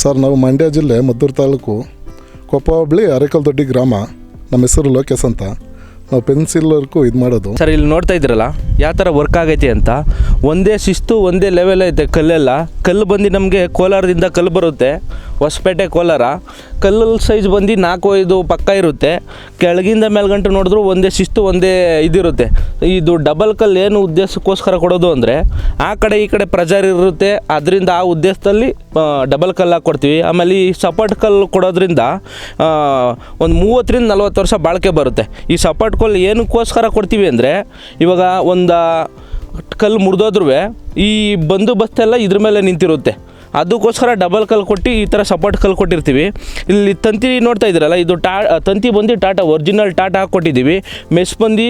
Sir, ನಾವು ಮಂಡ್ಯ ಜಿಲ್ಲೆ ಮದ್ದೂರು ತಾಲೂಕು ಕೊಪ್ಪ ಹೋಬಳಿ ಅರೆಕಲ್ದೊಡ್ಡಿ ಗ್ರಾಮ. ನಮ್ಮ ಹೆಸರು ಲೋಕೇಶ್ ಅಂತ. ನಾವು ಪೆನ್ಸಿಲ್ ವರ್ಕು ಇದು ಮಾಡೋದು ಸರ್, ಇಲ್ಲಿ ನೋಡ್ತಾ ಇದ್ದೀರಲ್ಲ ಯಾವ ಥರ ವರ್ಕ್ ಆಗೈತೆ ಅಂತ. ಒಂದೇ ಶಿಸ್ತು, ಒಂದೇ ಲೆವೆಲ್ ಐತೆ ಕಲ್ಲೆಲ್ಲ. ಕಲ್ಲು ಬಂದು ನಮಗೆ ಕೋಲಾರದಿಂದ ಕಲ್ಲು ಬರುತ್ತೆ. ಹೊಸಪೇಟೆ ಕೋಲಾರ. ಕಲ್ಲು ಸೈಜ್ ಬಂದು ನಾಲ್ಕು, ಐದು ಪಕ್ಕ ಇರುತ್ತೆ. ಕೆಳಗಿಂದ ಮೇಲ್ಗಂಟು ನೋಡಿದ್ರು ಒಂದೇ ಶಿಸ್ತು, ಒಂದೇ ಇದಿರುತ್ತೆ. ಇದು ಡಬಲ್ ಕಲ್ಲು ಏನು ಉದ್ದೇಶಕ್ಕೋಸ್ಕರ ಕೊಡೋದು ಅಂದರೆ, ಆ ಕಡೆ ಈ ಕಡೆ ಪ್ರೆಜರ್ ಇರುತ್ತೆ. ಅದರಿಂದ ಆ ಉದ್ದೇಶದಲ್ಲಿ ಡಬಲ್ ಕಲ್ಲು ಹಾಕ್ಕೊಡ್ತೀವಿ ಆಮೇಲೆ ಈ ಸಪೋರ್ಟ್ ಕಲ್ಲು ಕೊಡೋದ್ರಿಂದ ಒಂದು ಮೂವತ್ತರಿಂದ ನಲ್ವತ್ತು ವರ್ಷ ಬಾಳಿಕೆ ಬರುತ್ತೆ. ಈ ಸಪೋರ್ಟ್ ಕಲ್ಲು ಏನಕ್ಕೋಸ್ಕರ ಕೊಡ್ತೀವಿ ಅಂದರೆ, ಇವಾಗ ಒಂದು ಕಲ್ಲು ಮುರಿದೋದ್ರೂ ಈ ಬಂದೋಬಸ್ತ್ ಎಲ್ಲ ಇದ್ರ ಮೇಲೆ ನಿಂತಿರುತ್ತೆ. ಅದಕ್ಕೋಸ್ಕರ ಡಬಲ್ ಕಲ್ಲು ಕೊಟ್ಟು ಈ ಥರ ಸಪೋರ್ಟ್ ಕಲ್ಲು ಕೊಟ್ಟಿರ್ತೀವಿ. ಇಲ್ಲಿ ತಂತಿ ನೋಡ್ತಾ ಇದ್ದೀರಲ್ಲ, ಇದು ಟಾ, ತಂತಿ ಬಂದು ಟಾಟಾ ಒರಿಜಿನಲ್ ಟಾಟಾ ಹಾಕ್ಕೊಟ್ಟಿದ್ದೀವಿ. ಮೆಸ್ ಬಂದು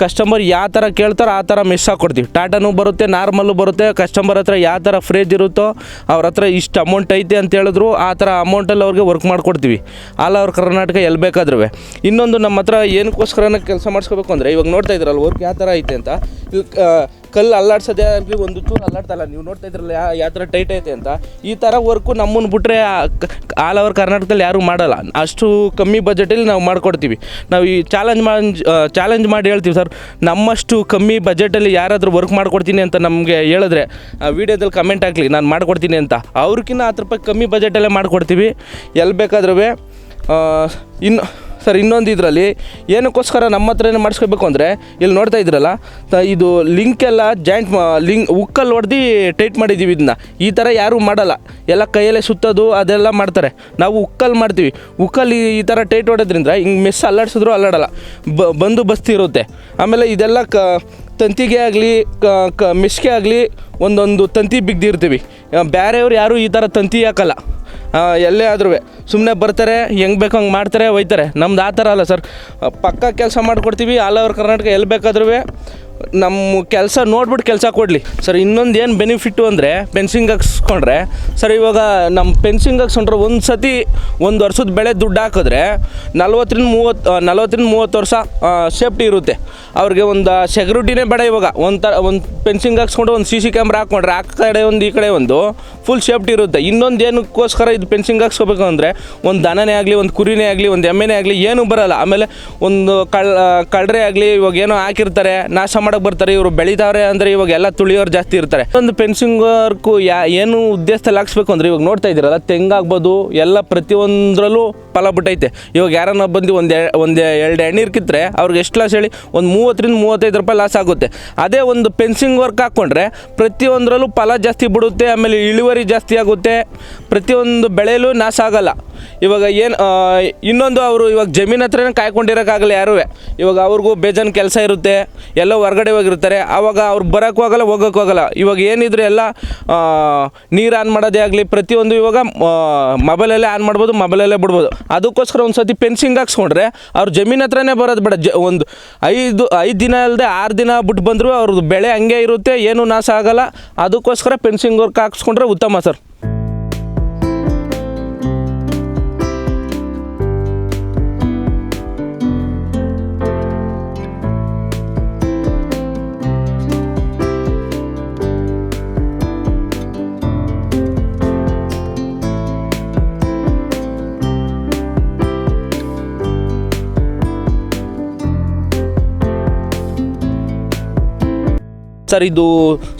ಕಸ್ಟಮರ್ ಯಾವ ಥರ ಕೇಳ್ತಾರೋ ಆ ಥರ ಮೆಸ್ ಹಾಕ್ಕೊಡ್ತೀವಿ. ಟಾಟಾನು ಬರುತ್ತೆ, ನಾರ್ಮಲ್ಲು ಬರುತ್ತೆ ಕಸ್ಟಮರ್ ಹತ್ರ ಯಾವ ಥರ ಫ್ರೇಜ್ ಇರುತ್ತೋ ಅವ್ರ ಹತ್ರ ಇಷ್ಟು ಅಮೌಂಟ್ ಐತೆ ಅಂತ ಹೇಳಿದ್ರು, ಆ ಥರ ಅಮೌಂಟಲ್ಲಿ ಅವ್ರಿಗೆ ವರ್ಕ್ ಮಾಡಿಕೊಡ್ತೀವಿ. ಆಲ್ ಅವ್ರ ಕರ್ನಾಟಕ ಎಲ್ಲಿ ಬೇಕಾದ್ರೂ ಇನ್ನೊಂದು ನಮ್ಮ ಹತ್ರ ಏನಕ್ಕೋಸ್ಕರನೇ ಕೆಲಸ ಮಾಡಿಸ್ಕೋಬೇಕು ಅಂದರೆ, ಇವಾಗ ನೋಡ್ತಾ ಇದ್ರಲ್ಲ ವರ್ಕ್ ಯಾವ ಥರ ಐತೆ ಅಂತ. ಇಲ್ಲಿ ಕಲ್ಲು ಅಲ್ಲಾಡ್ಸೋದೇ ಆಗಲಿ, ಒಂದು ಚೂರು ಅಲ್ಲಾಡ್ತಲ್ಲ, ನೀವು ನೋಡ್ತಾ ಇದ್ರಲ್ಲ ಯಾವ ಯಾವ ಥರ ಟೈಟ್ ಐತೆ ಅಂತ. ಈ ಥರ ವರ್ಕು ನಮ್ಮನ್ನು ಬಿಟ್ಟರೆ ಆಲ್ ಓವರ್ ಕರ್ನಾಟಕದಲ್ಲಿ ಯಾರೂ ಮಾಡಲ್ಲ. ಅಷ್ಟು ಕಮ್ಮಿ ಬಜೆಟಲ್ಲಿ ನಾವು ಮಾಡಿಕೊಡ್ತೀವಿ. ನಾವು ಈ ಚಾಲೆಂಜ್ ಮಾಂಜ್ ಚಾಲೆಂಜ್ ಮಾಡಿ ಹೇಳ್ತೀವಿ ಸರ್, ನಮ್ಮಷ್ಟು ಕಮ್ಮಿ ಬಜೆಟಲ್ಲಿ ಯಾರಾದರೂ ವರ್ಕ್ ಮಾಡ್ಕೊಡ್ತೀನಿ ಅಂತ ನಮಗೆ ಹೇಳಿದ್ರೆ ವೀಡಿಯೋದಲ್ಲಿ ಕಮೆಂಟ್ ಹಾಕ್ಲಿ, ನಾನು ಮಾಡ್ಕೊಡ್ತೀನಿ ಅಂತ. ಅವ್ರಿಗಿನ್ನ ಹತ್ತು ರೂಪಾಯಿ ಕಮ್ಮಿ ಬಜೆಟಲ್ಲೇ ಮಾಡಿಕೊಡ್ತೀವಿ. ಎಲ್ಲಿ ಬೇಕಾದ್ರೂ ಇನ್ನು ಸರ್, ಇನ್ನೊಂದು ಇದರಲ್ಲಿ ಏನಕ್ಕೋಸ್ಕರ ನಮ್ಮ ಏನು ಮಾಡಿಸ್ಕೋಬೇಕು ಅಂದರೆ ಇಲ್ಲಿ ನೋಡ್ತಾ ಇದ್ರಲ್ಲ, ತ- ಇದು ಲಿಂಕ್ ಎಲ್ಲ ಜಾಯಿಂಟ್ ಲಿಂಕ್ ಉಕ್ಕಲ್ಲಿ ಹೊಡೆದು ಟೈಟ್ ಮಾಡಿದ್ದೀವಿ ಇದನ್ನ ಈ ಥರ ಯಾರೂ ಮಾಡಲ್ಲ. ಎಲ್ಲ ಕೈಯಲ್ಲೇ ಸುತ್ತೋದು, ಅದೆಲ್ಲ ಮಾಡ್ತಾರೆ. ನಾವು ಉಕ್ಕಲ್ಲಿ ಮಾಡ್ತೀವಿ. ಉಕ್ಕಲ್ಲಿ ಈ ಥರ ಟೈಟ್ ಹೊಡೆದ್ರಿಂದ ಹಿಂಗೆ ಮೆಸ್ ಅಲ್ಲಾಡ್ಸಿದ್ರು ಅಲ್ಲಾಡಲ್ಲ. ಬಂದು ಬಸ್ತಿ ಇರುತ್ತೆ. ಆಮೇಲೆ ಇದೆಲ್ಲ ಕ, ತಂತಿಗೆ ಆಗಲಿ, ಕ ಮೆಸ್ಗೆ ಆಗಲಿ ಒಂದೊಂದು ತಂತಿ ಬಿಗ್ದಿರ್ತೀವಿ. ಬೇರೆಯವ್ರು ಯಾರೂ ಈ ಥರ ತಂತಿ ಹಾಕಲ್ಲ. ಎಲ್ಲೇ ಆದ್ರೂ ಸುಮ್ಮನೆ ಬರ್ತಾರೆ, ಹೆಂಗೆ ಬೇಕು ಹಂಗೆ ಮಾಡ್ತಾರೆ, ಒಯ್ತಾರೆ. ನಮ್ದು ಆ ಥರ ಅಲ್ಲ ಸರ್. ಪಕ್ಕ ಕೆಲಸ ಮಾಡಿಕೊಡ್ತೀವಿ, ಆಲ್ ಓವರ್ ಕರ್ನಾಟಕ ಎಲ್ಲಿ ಬೇಕಾದ್ರೂ ನಮ್ಮ ಕೆಲಸ ನೋಡ್ಬಿಟ್ಟು ಕೆಲಸ ಕೊಡಲಿ. ಸರ್, ಇನ್ನೊಂದು ಏನು ಬೆನಿಫಿಟ್ಟು ಅಂದರೆ ಪೆನ್ಸಿಂಗ್ ಹಾಕ್ಸ್ಕೊಂಡ್ರೆ, ಸರ್, ಇವಾಗ ನಮ್ಮ ಪೆನ್ಸಿಂಗ್ ಹಾಕ್ಸ್ಕೊಂಡ್ರೆ ಒಂದು ಸತಿ ಒಂದು ವರ್ಷದ ಬೆಳೆ ದುಡ್ಡು ಹಾಕಿದ್ರೆ ನಲ್ವತ್ತರಿಂದ ಮೂವತ್ತು ನಲ್ವತ್ತರಿಂದ ಮೂವತ್ತು ವರ್ಷ ಸೇಫ್ಟಿ ಇರುತ್ತೆ. ಅವ್ರಿಗೆ ಒಂದು ಸೆಕ್ಯೂರಿಟಿನೇ ಬೇಡ ಇವಾಗ. ಒಂದು ಥರ ಒಂದು ಪೆನ್ಸಿಂಗ್ ಹಾಕ್ಸ್ಕೊಂಡು ಒಂದು ಸಿ ಸಿ ಕ್ಯಾಮ್ರಾ ಹಾಕ್ಕೊಂಡ್ರೆ ಆ ಕಡೆ ಒಂದು, ಈ ಕಡೆ ಒಂದು ಫುಲ್ ಸೇಫ್ಟಿ ಇರುತ್ತೆ. ಇನ್ನೊಂದು ಏನಕ್ಕೋಸ್ಕರ ಇದು ಪೆನ್ಸಿಂಗ್ ಹಾಕ್ಸ್ಕೋಬೇಕು ಅಂದರೆ ಒಂದು ದನನೇ ಆಗಲಿ, ಒಂದು ಕುರಿನೇ ಆಗಲಿ, ಒಂದು ಎಮ್ಮೆನೇ ಆಗಲಿ, ಏನೂ ಬರೋಲ್ಲ. ಆಮೇಲೆ ಒಂದು ಕಳ್ ಕಳ್ರೆ ಆಗಲಿ, ಇವಾಗ ಏನೋ ಹಾಕಿರ್ತಾರೆ, ನಾಶ ಮಾಡಕ್ಕೆ ಬರ್ತಾರೆ, ಇವರು ಬೆಳಿತಾರೆ ಅಂದರೆ ಇವಾಗ ಎಲ್ಲ ತುಳಿಯೋರು ಜಾಸ್ತಿ ಇರ್ತಾರೆ. ಒಂದು ಪೆನ್ಸಿಂಗ್ ವರ್ಕು ಯಾ, ಏನು ಉದ್ದೇಶದಲ್ಲಿ ಹಾಕ್ಸ್ಬೇಕು ಅಂದರೆ ಇವಾಗ ನೋಡ್ತಾ ಇದ್ದೀರಲ್ಲ ತೆಂಗಾಗ್ಬೋದು ಎಲ್ಲ ಪ್ರತಿಯೊಂದರಲ್ಲೂ ಫಲ ಬಿಟ್ಟೈತೆ. ಇವಾಗ ಯಾರನ್ನ ಬಂದು ಒಂದು ಒಂದು ಎರಡು ಎಣ್ಣೀರು ಕಿತ್ತರೆ ಅವ್ರಿಗೆ ಎಷ್ಟು ಲಾಸ್ ಹೇಳಿ, ಒಂದು ಮೂವತ್ತರಿಂದ ಮೂವತ್ತೈದು ರೂಪಾಯಿ ಲಾಸ್ ಆಗುತ್ತೆ. ಅದೇ ಒಂದು ಪೆನ್ಸಿಂಗ್ ವರ್ಕ್ ಹಾಕ್ಕೊಂಡ್ರೆ ಪ್ರತಿಯೊಂದರಲ್ಲೂ ಫಲ ಜಾಸ್ತಿ ಬಿಡುತ್ತೆ, ಆಮೇಲೆ ಇಳುವರಿ ಜಾಸ್ತಿ ಆಗುತ್ತೆ, ಪ್ರತಿಯೊಂದು ಬೆಳೆಯಲು ನಾಶ ಆಗಲ್ಲ. ಇವಾಗ ಏನು ಇನ್ನೊಂದು ಅವರು ಇವಾಗ ಜಮೀನ್ ಹತ್ರನೇ ಕಾಯ್ಕೊಂಡಿರೋಕ್ಕಾಗಲ್ಲ ಯಾರೂ ಇವಾಗ ಅವ್ರಿಗೂ ಬೇಜಾನ್ ಕೆಲಸ ಇರುತ್ತೆ, ಎಲ್ಲ ಹೊರಗಡೆ ಹೋಗಿರ್ತಾರೆ ಆವಾಗ ಅವ್ರು ಬರೋಕ್ಕೂ ಆಗಲ್ಲ, ಹೋಗೋಕ್ಕೂ ಆಗಲ್ಲ. ಇವಾಗ ಏನಿದ್ರೆ ಎಲ್ಲ ನೀರು ಆನ್ ಮಾಡೋದೇ ಆಗಲಿ, ಪ್ರತಿಯೊಂದು ಇವಾಗ ಮೊಬೈಲಲ್ಲೇ ಆನ್ ಮಾಡ್ಬೋದು, ಮೊಬೈಲಲ್ಲೇ ಬಿಡ್ಬೋದು. ಅದಕ್ಕೋಸ್ಕರ ಒಂದು ಸತಿ ಪೆನ್ಸಿಂಗ್ ಹಾಕ್ಸ್ಕೊಂಡ್ರೆ ಅವ್ರು ಜಮೀನ್ ಹತ್ರನೇ ಬರೋದು ಬೇಡ. ಜ, ಒಂದು ಐದು ಐದು ದಿನ ಅಲ್ಲದೆ ಆರು ದಿನ ಬಿಟ್ಟು ಬಂದರೂ ಅವ್ರದ್ದು ಬೆಳೆ ಹಂಗೆ ಇರುತ್ತೆ, ಏನೂ ನಾಶ ಆಗಲ್ಲ. ಅದಕ್ಕೋಸ್ಕರ ಪೆನ್ಸಿಂಗ್ ವರ್ಕ್ ಹಾಕ್ಸ್ಕೊಂಡ್ರೆ ಉತ್ತಮ ಸರ್. ಸರ್, ಇದು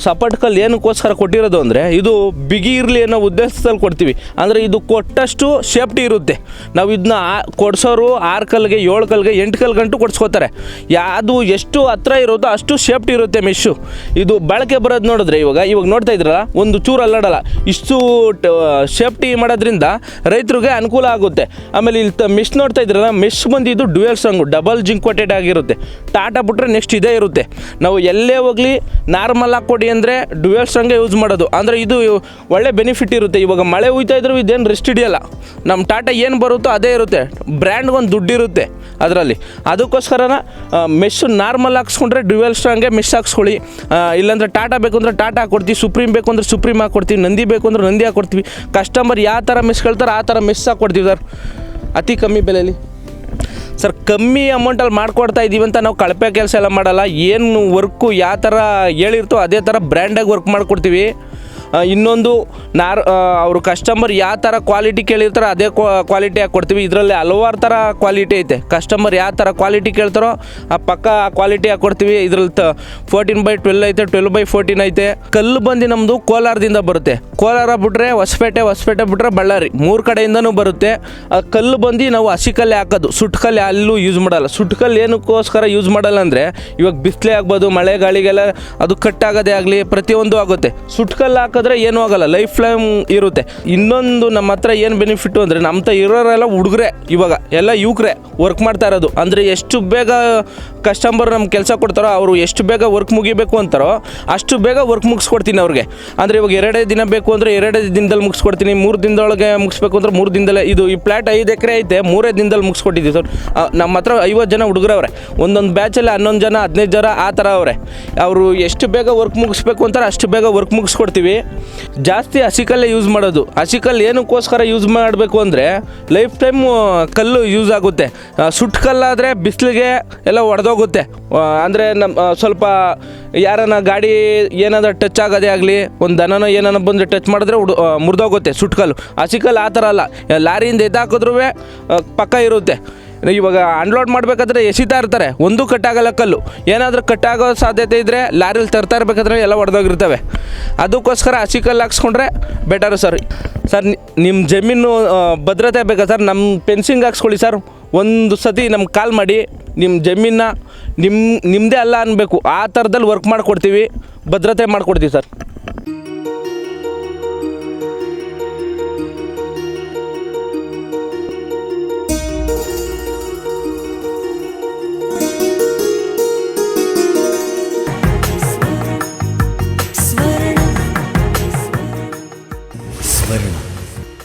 ಸಪೋರ್ಟ್ ಕಲ್ ಏನಕ್ಕೋಸ್ಕರ ಕೊಟ್ಟಿರೋದು ಅಂದರೆ ಇದು ಬಿಗಿ ಇರಲಿ ಅನ್ನೋ ಉದ್ದೇಶದಲ್ಲಿ ಕೊಡ್ತೀವಿ. ಅಂದರೆ ಇದು ಕೊಟ್ಟಷ್ಟು ಸೇಫ್ಟಿ ಇರುತ್ತೆ. ನಾವು ಇದನ್ನ ಕೊಡ್ಸೋರು ಆರು ಕಲ್ಗೆ, ಏಳು ಕಲ್ಗೆ, ಎಂಟು ಕಲ್ ಗಂಟು ಕೊಡ್ಸ್ಕೊತಾರೆ ಯಾವುದು ಎಷ್ಟು ಹತ್ರ ಇರೋದು ಅಷ್ಟು ಸೇಫ್ಟಿ ಇರುತ್ತೆ ಮಿಶು. ಇದು ಬಳಕೆ ಬರೋದು ನೋಡಿದ್ರೆ ಇವಾಗ ಇವಾಗ ನೋಡ್ತಾ ಇದ್ರಲ್ಲ, ಒಂದು ಚೂರು ಅಲ್ಲಾಡಲ್ಲ. ಇಷ್ಟು ಸೇಫ್ಟಿ ಮಾಡೋದ್ರಿಂದ ರೈತರಿಗೆ ಅನುಕೂಲ ಆಗುತ್ತೆ. ಆಮೇಲೆ ಇಲ್ಲಿ ಮೆಶ್ ನೋಡ್ತಾ ಇದ್ರಲ್ಲ, ಮೆಶ್ ಬಂದು ಇದು ಡ್ಯುಯಲ್ ಸಾಂಗು, ಡಬಲ್ ಜಿಂಕ್ ಕೋಟೆಡ್ ಆಗಿರುತ್ತೆ. ಟಾಟಾ ಬಿಟ್ರೆ ನೆಕ್ಸ್ಟ್ ಇದೇ ಇರುತ್ತೆ. ನಾವು ಎಲ್ಲೇ ಹೋಗಲಿ ನಾರ್ಮಲ್ ಕೊಡಿ ಅಂದರೆ ಡ್ಯುಯಲ್ ಸ್ಟ್ರಂಗೇ ಯೂಸ್ ಮಾಡೋದು. ಅಂದರೆ ಇದು ಒಳ್ಳೆ ಬೆನಿಫಿಟ್ ಇರುತ್ತೆ. ಇವಾಗ ಮಳೆ ಹುಯ್ತಾ ಇದ್ರೂ ಇದೇನು ರಿಸ್ಟ್ ಹಿಡಿಯಲ್ಲ. ನಮ್ಮ ಟಾಟಾ ಏನು ಬರುತ್ತೋ ಅದೇ ಇರುತ್ತೆ. ಬ್ರ್ಯಾಂಡ್ಗೊಂದು ದುಡ್ಡು ಇರುತ್ತೆ ಅದರಲ್ಲಿ. ಅದಕ್ಕೋಸ್ಕರನ ಮೆಶ್ ನಾರ್ಮಲ್ ಹಾಕ್ಸ್ಕೊಂಡ್ರೆ ಡ್ಯುಯಲ್ ಸ್ಟ್ರಾಂಗೆ ಮೆಶ್ ಹಾಕ್ಸ್ಕೊಳ್ಳಿ. ಇಲ್ಲಾಂದರೆ ಟಾಟಾ ಬೇಕು ಅಂದರೆ ಟಾಟಾ ಹಾಕ್ಕೊಡ್ತೀವಿ ಸುಪ್ರೀಂ ಬೇಕು ಅಂದರೆ ಸುಪ್ರೀಂ ಹಾಕ್ಕೊಡ್ತೀವಿ ನಂದಿ ಬೇಕು ಅಂದರೆ ನಂದಿ ಹಾಕ್ಕೊಡ್ತೀವಿ ಕಸ್ಟಮರ್ ಯಾವ ಥರ ಮೆಸ್ ಕೇಳ್ತಾರೋ ಆ ಥರ ಮೆಸ್ ಹಾಕ್ಕೊಡ್ತೀವಿ ಸರ್. ಅತಿ ಕಮ್ಮಿ ಬೆಲೆಯಲ್ಲಿ ಸರ್, ಕಮ್ಮಿ ಅಮೌಂಟಲ್ಲಿ ಮಾಡ್ಕೊಡ್ತಾ ಇದ್ದೀವಿ ಅಂತ ನಾವು ಕಳಪೆ ಕೆಲಸ ಎಲ್ಲ ಮಾಡಲ್ಲ. ಏನು ವರ್ಕು ಯಾವ ಥರ ಹೇಳಿರ್ತೋ ಅದೇ ಥರ ಬ್ರ್ಯಾಂಡಾಗಿ ವರ್ಕ್ ಮಾಡಿಕೊಡ್ತೀವಿ. ಇನ್ನೊಂದು ನಾರ್ ಅವರು ಕಸ್ಟಮರ್ ಯಾವ ಥರ ಕ್ವಾಲಿಟಿ ಕೇಳಿರ್ತಾರೋ ಅದೇ ಕ್ವಾಲಿಟಿ ಹಾಕಿ ಕೊಡ್ತೀವಿ. ಇದರಲ್ಲಿ ಹಲವಾರು ಥರ ಕ್ವಾಲಿಟಿ ಐತೆ. ಕಸ್ಟಮರ್ ಯಾವ ಥರ ಕ್ವಾಲಿಟಿ ಕೇಳ್ತಾರೋ ಆ ಪಕ್ಕ ಆ ಕ್ವಾಲಿಟಿ ಹಾಕಿ ಕೊಡ್ತೀವಿ. ಇದ್ರಲ್ಲಿ ತ ಫೋರ್ಟೀನ್ ಬೈ ಟ್ವೆಲ್ ಐತೆ ಟ್ವೆಲ್ ಬೈ ಫೋರ್ಟೀನ್ ಐತೆ. ಕಲ್ಲು ಬಂದು ನಮ್ಮದು ಕೋಲಾರದಿಂದ ಬರುತ್ತೆ. ಕೋಲಾರ ಬಿಟ್ರೆ ಹೊಸಪೇಟೆ ಹೊಸಪೇಟೆ ಬಿಟ್ರೆ ಬಳ್ಳಾರಿ. ಮೂರು ಕಡೆಯಿಂದನೂ ಬರುತ್ತೆ. ಆ ಕಲ್ಲು ಬಂದು ನಾವು ಹಸಿ ಕಲ್ಲೆ ಹಾಕೋದು. ಸುಟ್ಕಲ್ಲಿ ಅಲ್ಲೂ ಯೂಸ್ ಮಾಡಲ್ಲ. ಸುಟ್ಕಲ್ಲಿ ಏನಕ್ಕೋಸ್ಕರ ಯೂಸ್ ಮಾಡಲ್ಲ ಅಂದರೆ ಇವಾಗ ಬಿಸಿಲೇ ಆಗ್ಬೋದು ಮಳೆ ಗಾಳಿಗೆಲ್ಲ ಅದು ಕಟ್ ಆಗೋದೇ ಆಗಲಿ ಪ್ರತಿಯೊಂದು ಆಗುತ್ತೆ. ಸುಟ್ಟು ಕಲ್ಲು ಹಾಕಿದ್ರೆ ಏನೂ ಆಗಲ್ಲ ಲೈಫ್ ಲೈಮ್ ಇರುತ್ತೆ. ಇನ್ನೊಂದು ನಮ್ಮ ಹತ್ರ ಏನು ಬೆನಿಫಿಟ್ಟು ಅಂದರೆ ನಮ್ಮ ಇರೋರೆಲ್ಲ ಹುಡುಗ್ರೆ ಇವಾಗ, ಎಲ್ಲ ಯುವಕರೇ ವರ್ಕ್ ಮಾಡ್ತಾ ಇರೋದು. ಅಂದರೆ ಎಷ್ಟು ಬೇಗ ಕಸ್ಟಮರ್ ನಮ್ಮ ಕೆಲಸ ಕೊಡ್ತಾರೋ, ಅವರು ಎಷ್ಟು ಬೇಗ ವರ್ಕ್ ಮುಗಿಬೇಕು ಅಂತಾರೋ, ಅಷ್ಟು ಬೇಗ ವರ್ಕ್ ಮುಗಿಸ್ಕೊಡ್ತೀನಿ ಅವ್ರಿಗೆ. ಅಂದರೆ ಇವಾಗ ಎರಡೇ ದಿನ ಬೇಕು ಅಂದರೆ ಎರಡೇ ದಿನದಲ್ಲಿ ಮುಗಿಸ್ಕೊಡ್ತೀನಿ, ಮೂರು ದಿನದೊಳಗೆ ಮುಗಿಸ್ಬೇಕು ಅಂದ್ರೆ ಮೂರು ದಿನದಲ್ಲೇ. ಇದು ಈ ಪ್ಲಾಟ್ ಐದು ಎಕರೆ ಐತೆ, ಮೂರೇ ದಿನದಲ್ಲಿ ಮುಗಿಸ್ಕೊಟ್ಟಿದ್ದೀವಿ ಸರ್. ನಮ್ಮ ಹತ್ರ ಐವತ್ತು ಜನ ಹುಡುಗರವ್ರೆ ಒಂದೊಂದು ಬ್ಯಾಚಲ್ಲಿ ಹನ್ನೊಂದು ಜನ, ಹದಿನೈದು ಜನ ಆ ಥರ ಅವರೇ. ಅವರು ಎಷ್ಟು ಬೇಗ ವರ್ಕ್ ಮುಗಿಸ್ಬೇಕು ಅಂತಾರೆ ಅಷ್ಟು ಬೇಗ ವರ್ಕ್ ಮುಗಿಸ್ಕೊಡ್ತೀವಿ. ಜಾಸ್ತಿ ಹಸಿಕಲ್ಲೇ ಯೂಸ್ ಮಾಡೋದು. ಹಸಿಕಲ್ಲು ಏನಕ್ಕೋಸ್ಕರ ಯೂಸ್ ಮಾಡಬೇಕು ಅಂದರೆ ಲೈಫ್ ಟೈಮ್ ಕಲ್ಲು ಯೂಸ್ ಆಗುತ್ತೆ. ಸುಟ್ಟು ಕಲ್ಲಾದರೆ ಬಿಸಿಲಿಗೆ ಎಲ್ಲ ಒಡೆದೋಗುತ್ತೆ. ಅಂದರೆ ನಮ್ಮ ಸ್ವಲ್ಪ ಯಾರನ್ನ ಗಾಡಿ ಏನಾದರೂ ಟಚ್ ಆಗೋದೇ ಆಗಲಿ, ಒಂದು ದನನ ಏನಾನ ಬಂದು ಟಚ್ ಮಾಡಿದ್ರೆ ಉಡ್ ಮುರಿದೋಗುತ್ತೆ ಸುಟ್ಕಲ್ಲು. ಹಸಿಕಲ್ಲು ಆ ಥರ ಅಲ್ಲ. ಲಾರಿಯಿಂದ ಎದ್ದಾಕಿದ್ರೂ ಪಕ್ಕ ಇರುತ್ತೆ. ಇವಾಗ ಅನ್ಲೋಡ್ ಮಾಡಬೇಕಾದ್ರೆ ಎಸಿತಾ ಇರ್ತಾರೆ. ಒಂದು ಕಟ್ಟಾಗಲ್ಲ ಕಲ್ಲು. ಏನಾದರೂ ಕಟ್ಟಾಗೋ ಸಾಧ್ಯತೆ ಇದ್ದರೆ ಲಾರಿಲಿ ತರ್ತಾ ಇರಬೇಕಾದ್ರೆ ಎಲ್ಲ ಒಡೆದೋಗಿರ್ತವೆ. ಅದಕ್ಕೋಸ್ಕರ ಹಸಿ ಕಲ್ಲು ಹಾಕ್ಸ್ಕೊಂಡ್ರೆ ಬೆಟರು ಸರ್ ಸರ್ ನಿಮ್ಮ ಜಮೀನು ಭದ್ರತೆ ಬೇಕಾ ಸರ್ ನಮ್ಮ ಪೆನ್ಸಿಂಗ್ ಹಾಕ್ಸ್ಕೊಳ್ಳಿ ಸರ್ ಒಂದು ಸತಿ ನಮ್ಗೆ ಕಾಲ್ ಮಾಡಿ ನಿಮ್ಮ ಜಮೀನ ನಿಮ್ಮ ನಿಮ್ಮದೇ ಅಲ್ಲ ಅನ್ನಬೇಕು ಆ ಥರದಲ್ಲಿ ವರ್ಕ್ ಮಾಡಿಕೊಡ್ತೀವಿ, ಭದ್ರತೆ ಮಾಡಿಕೊಡ್ತೀವಿ ಸರ್